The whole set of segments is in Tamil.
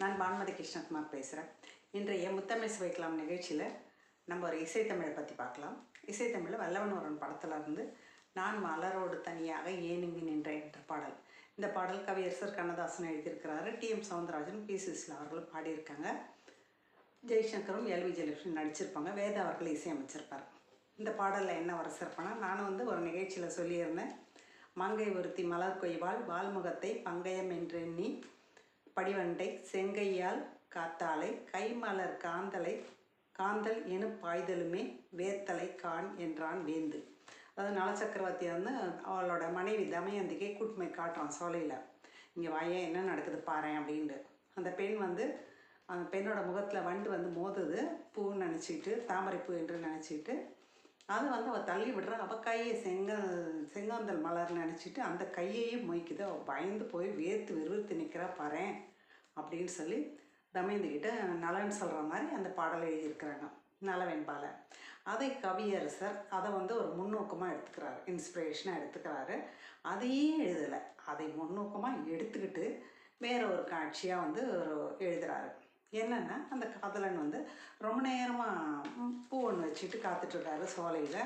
நான் பானுமதி கிருஷ்ணகுமார் பேசுகிறேன் இன்றைய முத்தமிழ் சுவைக்கலாம் நிகழ்ச்சியில் நம்ம ஒரு இசைத்தமிழை பற்றி பார்க்கலாம். இசைத்தமிழில் வல்லவன் ஒருவன் படத்துல இருந்து நான் மலரோடு தனியாக ஏனுங்கி நின்றேன் என்ற பாடல். இந்த பாடல் கவியரசர் கண்ணதாசன் எழுதியிருக்கிறாரு. T. M. Soundararajan P. Susheela அவர்களும் பாடியிருக்காங்க. ஜெய்சங்கரும் எல். ஜெயலட்சுமி நடிச்சிருப்பாங்க. வேதா அவர்கள் இசையமைச்சிருப்பார். இந்த பாடலில் என்ன வர சிறப்புனா நானும் வந்து ஒரு நிகழ்ச்சியில் சொல்லியிருந்தேன். மங்கை ஒருத்தி மலர் கொய்வாள் வால்முகத்தை பங்கயம் என்று எண்ணி படிவண்டை செங்கையால் காத்தாலை கைமலர் காந்தலை காந்தல் எனும் பாய்தலுமே வேத்தலை கான் என்றான் வேந்து. அதாவது நலச்சக்கரவர்த்தி வந்து அவளோட மனைவி தமயந்திக்கே கூட்டுமை காட்டுறான் சோலையில். இங்கே வாயே என்ன நடக்குது பாரேன் அப்படின்ட்டு. அந்த பெண் வந்து அந்த பெண்ணோட முகத்தில் வண்டு வந்து மோதுது. பூன்னு நினச்சிக்கிட்டு பூ என்று நினச்சிக்கிட்டு அது வந்து அவள் தள்ளி விடுறா. அவள் கையை செங்கல் செங்காந்தல் மலர்னு நினச்சிட்டு அந்த கையையும் மொய்க்குது அவள் பயந்து போய் வேர்த்து விறுவிறுத்து நிற்கிறா பாரேன் அப்படின்னு சொல்லி தமயந்திக்கிட்ட நலன் சொல்கிற மாதிரி அந்த பாடலை எழுதியிருக்கிறாங்க நலவெண்பால அதை கவியரசர் அதை வந்து ஒரு முன்னோக்கமாக எடுத்துக்கிறாரு இன்ஸ்பிரேஷனாக எடுத்துக்கிறாரு. அதையே எழுதலை. அதை முன்னோக்கமாக எடுத்துக்கிட்டு வேற ஒரு காட்சியாக வந்து ஒரு எழுதுகிறாரு என்னென்னா அந்த காதலன் வந்து ரொம்ப நேரமாக பூ ஒன்று வச்சுட்டு காத்துட்ருக்காரு சோலையில்.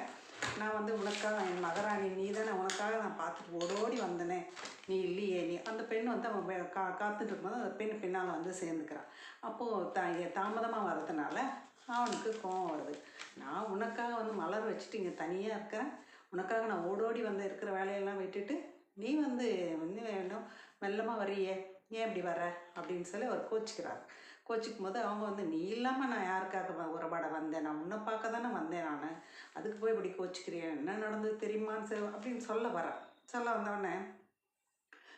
நான் வந்து உனக்காக என் மகராணி நீ தானே உனக்காக நான் பார்த்துட்டு ஓடோடி வந்தனே. நீ இல்லையே நீ அந்த பெண் வந்து அவன் கா காத்துட்டு இருக்கும்போது அந்த பெண் பின்னால் வந்து சேர்ந்துக்கிறான். அப்போது தா தாமதமாக வர்றதுனால அவனுக்கு கோவம் வருது. நான் உனக்காக வந்து மலர் வச்சுட்டு இங்கே தனியாக இருக்கிறேன். உனக்காக நான் ஓடோடி வந்து இருக்கிற வேலையெல்லாம் விட்டுட்டு நீ வந்து வந்து வேணும் மெல்லமாக வரியே ஏன் இப்படி வர அப்படின்னு சொல்லி அவர் கோச்சிக்கிறார். கோச்சிக்கும் போது அவங்க வந்து நீ இல்லாமல் நான் யாருக்காக வ- உறவாட வந்தேன்? நான் உன்னை பார்க்க தானே வந்தேன் நான். அதுக்கு போய் இப்படி கோச்சிக்கிறேன் என்ன நடந்தது தெரியுமான்னு சொ- அப்படின்னு சொல்ல வரேன் சொல்ல வந்தவொடனே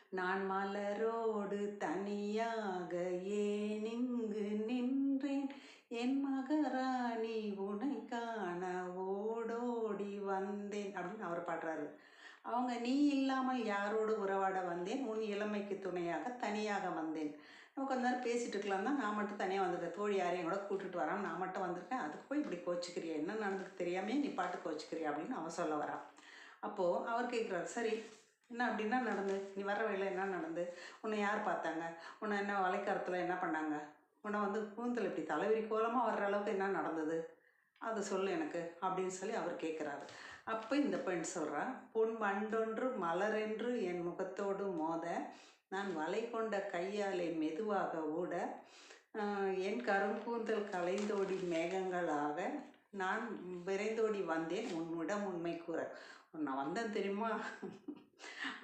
நான் மலரோடு தனியாக ஏன் இங்கு நின்றேன்? என் மகராணி உனை காண ஓடோடி வந்தேன். அப்படின்னு அவர் பாடுறாரு. அவங்க நீ இல்லாமல் யாரோடு உறவாட வந்தேன்? உன் இளமைக்கு துணையாக தனியாக வந்தேன். நம்ம கொஞ்ச நேரம் பேசிட்டு இருக்கலாம் தான் நான் மட்டும் தனியாக வந்திருக்கேன். தோழி யாரையும் கூட கூட்டுட்டு வரான் நான் மட்டும் வந்திருக்கேன். அதுக்கு போய் இப்படி கோச்சிக்கிறியா? என்ன நடந்துக்கு தெரியாமே நீ பாட்டு கோச்சிக்கிறியா அப்படின்னு அவன் சொல்ல வரான் அப்போது அவர் கேட்குறாரு சரி என்ன அப்படின்னா நடந்து? நீ வர வழியில் என்ன நடந்து? உன்னை யார் பார்த்தாங்க? உன்னை என்ன வலைக்காரத்தில் என்ன பண்ணாங்க? உன்னை வந்து கூந்தல் இப்படி தலைவிரி கோலமாக வர்ற அளவுக்கு என்ன நடந்தது? அதை சொல்லு எனக்கு அப்படின்னு சொல்லி அவர் கேட்குறாரு அப்போ இந்த பெண் சொல்கிறா பொன் மண்டொன்று மலரென்று என் முகத்தோடு மோத நான் வலை கொண்ட கையாலே மெதுவாக ஓட என் கரும்பூந்தல் கலைந்தோடி மேகங்களாக நான் விரைந்தோடி வந்தேன். உன்னிடம் உண்மை கூற. நான் வந்தேன் தெரியுமா?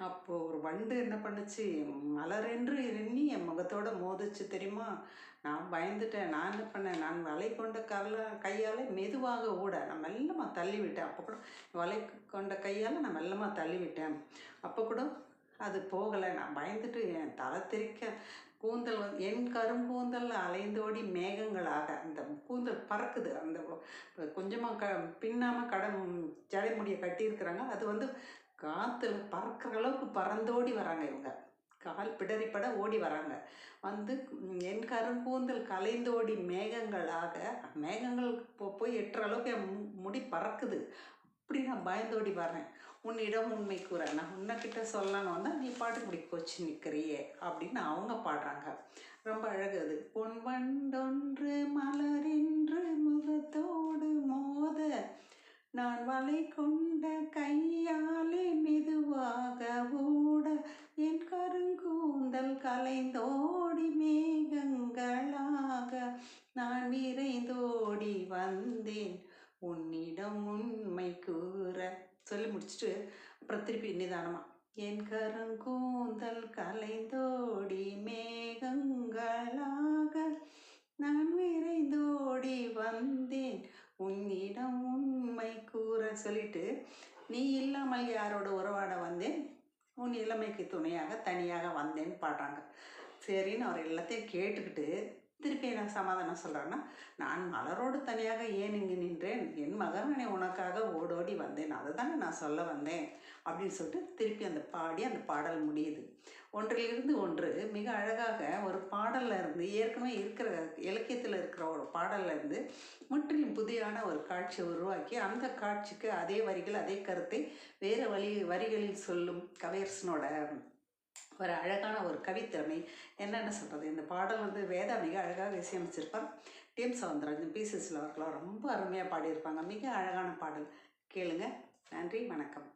அப்போது ஒரு வண்டு என்ன பண்ணுச்சு? மலரென்று எண்ணி என் முகத்தோட மோதிச்சு தெரியுமா? நான் பயந்துட்டேன். நான் என்ன பண்ணேன்? நான் வலை கொண்ட கல கையால் மெதுவாக ஓட. நான் மெல்லமாக தள்ளிவிட்டேன் அப்போ கூட வலை கொண்ட கையால் நான் மெல்லமாக தள்ளிவிட்டேன் அப்போ கூட அது போகலை. நான் பயந்துட்டு என் தலை தெரிக்க கூந்தல் வந்து என் கரும்பூந்தலில் அலைந்தோடி மேகங்களாக அந்த கூந்தல் பறக்குது. அந்த கொஞ்சமாக க பின்னாமல் கட ஜடைமுடியை கட்டியிருக்கிறாங்க. அது வந்து காற்றுல பறக்கிற அளவுக்கு பறந்தோடி வராங்க இவங்க. கால் பிடரிப்பட ஓடி வராங்க. வந்து என் கரும்பூந்தல் கலைந்தோடி மேகங்களாக மேகங்கள் போ- போய் எட்டுற அளவுக்கு என் முடி பறக்குது. அப்படி நான் பயந்தோடி வரேன் உன்னிடம் உண்மை கூற நான் உன்னைக்கிட்ட சொல்லணும் நீ பாட்டு இப்படி கொச்சி நிற்கிறியே அப்படின்னு அவங்க பாடுறாங்க. ரொம்ப அழகு அது. பொன் வண்டொன்று மலரின்று முகத்தோடு மோத நான் வலை கொண்ட கையாலே மெதுவாக ஓட என் கருங்கூந்தல் கலைந்தோடி மேகங்களாக நான் விரைந்தோடி வந்தேன். உன்னிடம் உண்மை கூற சொல்லி முடிச்சுட்டு அப்புறம் திருப்பி நிதானமா. என் கருங்கூந்தல் கலைந்தோடி மேகங்களாக நான் விரைந்தோடி வந்தேன். உன்னிடம் உண்மை கூற சொல்லிட்டு நீ இல்லாமல் யாரோட உறவாட வந்தேன்? உன் இளமைக்கு துணையாக தனியாக வந்தேன்னு பாடுறாங்க. சரின்னு அவர் எல்லாத்தையும் கேட்டுக்கிட்டு என்ன சமாதானம் சொல்கிறேன்னா நான் மலரோடு தனியாக ஏன் இங்கு நின்றேன்? என் மகனை உனக்காக ஓடோடி வந்தேன். அதை தானே நான் சொல்ல வந்தேன். அப்படின்னு சொல்லிட்டு திருப்பி அந்த பாடி அந்த பாடல் முடியுது. ஒன்றிலிருந்து ஒன்று மிக அழகாக ஒரு பாடலில் இருந்து ஏற்கனவே இருக்கிற இலக்கியத்தில் இருக்கிற ஒரு பாடல்லேருந்து முற்றிலும் புதியான ஒரு காட்சியை உருவாக்கி அந்த காட்சிக்கு அதே வரிகள் அதே கருத்தை வேறு வழி வரிகளில் சொல்லும் கவேர்ஸனோட ஒரு அழகான ஒரு கவித்திறமை. என்னென்ன சொல்கிறது இந்த பாடல் வந்து வேதா மிக அழகாக இசையமைச்சிருப்பார். டிஎம் சவுந்தரராஜன் பி சிசில் அவர்களோ ரொம்ப அருமையாக பாடியிருப்பாங்க. மிக அழகான பாடல். கேளுங்க. நன்றி. வணக்கம்.